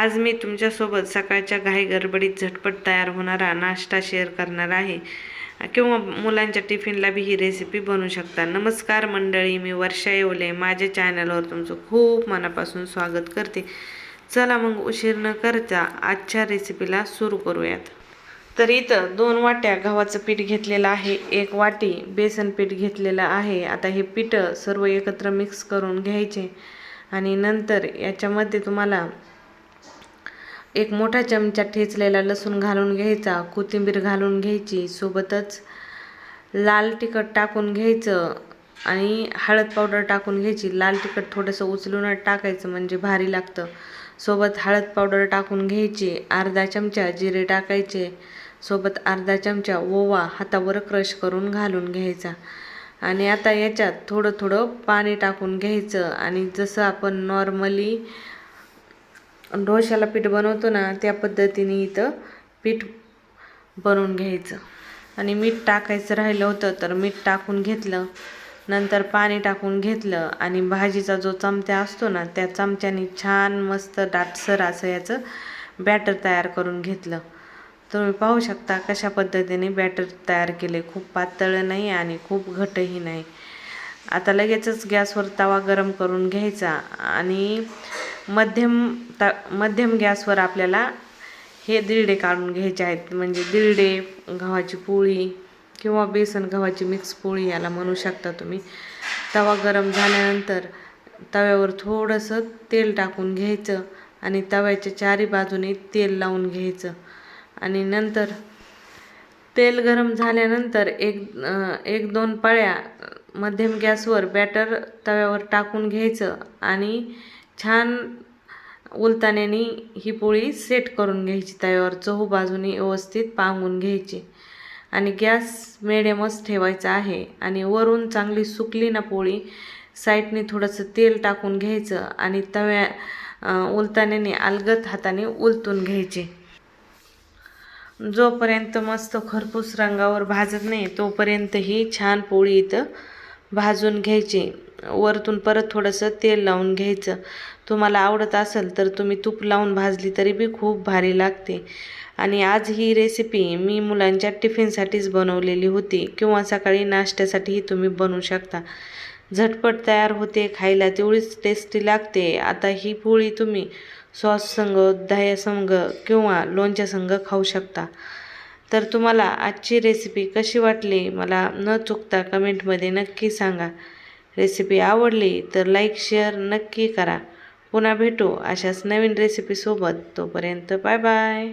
आज मी तुमच्यासोबत सकाळच्या घाई गडबडीत झटपट तयार होणारा नाश्ता शेअर करणार आहे. किंवा मुलांच्या टिफिनला बी ही रेसिपी बनवू शकता. नमस्कार मंडळी मी वर्षा येवले. माझ्या चॅनलवर तुमचं खूप मनापासून स्वागत करते. चला मग उशीर न करता आजच्या रेसिपीला सुरू करूयात. तर इथं दोन वाट्या गव्हाचं पीठ घेतलेलं आहे. एक वाटी बेसन पीठ घेतलेलं आहे. आता हे पीठ सर्व एकत्र मिक्स करून घ्यायचे. आणि नंतर याच्यामध्ये तुम्हाला एक मोठा चमचा ठेचलेला लसूण घालून घ्यायचा कोथिंबीर घालून घ्यायची सोबतच लाल तिखट टाकून घ्यायचं आणि हळद पावडर टाकून घ्यायची. लाल तिखट थोडंसं उचलूनच टाकायचं म्हणजे भारी लागतं. सोबत हळद पावडर टाकून घ्यायची अर्धा चमचा जिरे टाकायचे सोबत अर्धा चमचा ओवा हातावर क्रश करून घालून घ्यायचा. आणि आता याच्यात थोडं थोडं पाणी टाकून घ्यायचं आणि जसं आपण नॉर्मली डोशाला पीठ बनवतो ना त्या पद्धतीने इथं पीठ बनवून घ्यायचं. आणि मीठ टाकायचं राहिलं होतं तर मीठ टाकून घेतलं. नंतर पाणी टाकून घेतलं आणि भाजीचा जो चमचा असतो ना त्या चमच्याने छान मस्त दाटसर असं याचं बॅटर तयार करून घेतलं. तुम्ही पाहू शकता कशा पद्धतीने बॅटर तयार केले. खूप पातळ नाही आणि खूप घटही नाही. आता लगेचच गॅसवर तवा गरम करून घ्यायचा आणि मध्यम ता मध्यम गॅसवर आपल्याला हे दिरडे काढून घ्यायचे आहेत. म्हणजे दिरडे गव्हाची पोळी किंवा बेसन गव्हाची मिक्स पोळी याला म्हणू शकता तुम्ही. तवा गरम झाल्यानंतर तव्यावर थोडंसं तेल टाकून घ्यायचं आणि तव्याच्या चारी बाजूने तेल लावून घ्यायचं. आणि नंतर तेल गरम झाल्यानंतर एक एक दोन पळ्या मध्यम गॅसवर बॅटर तव्यावर टाकून घ्यायचं आणि छान उलताण्याने ही पोळी सेट करून घ्यायची तव्यावर. चहू बाजूने व्यवस्थित पांगून घ्यायची. आणि गॅस मिडियमच ठेवायचा आहे. आणि वरून चांगली सुकली ना पोळी साईडने थोडंसं तेल टाकून घ्यायचं आणि तव्या उलताण्याने अलगत हाताने उलतून घ्यायचे. जोपर्यंत मस्त खरपूस रंगावर भाजत नाही तोपर्यंत ही छान पोळी इथं भाजून घ्यायची. वरतून परत थोडंसं तेल लावून घ्यायचं. तुम्हाला आवडत असेल तर तुम्ही तूप लावून भाजली तरी बी खूप भारी लागते. आणि आज ही रेसिपी मी मुलांच्या टिफिनसाठीच बनवलेली होती किंवा सकाळी नाश्त्यासाठीही तुम्ही बनवू शकता. झटपट तयार होते खायला तेवढीच टेस्टी लागते. आता ही पोळी तुम्ही सॉस संग दह्यासंग किंवा लोणच्या संग खाऊ शकता. तर तुम्हाला आजची रेसिपी कशी वाटली? मला न चुकता कमेंटमध्ये नक्की सांगा. रेसिपी आवडली तर लाईक शेअर नक्की करा. पुन्हा भेटू अशाच नवीन रेसिपीसोबत तोपर्यंत बाय बाय.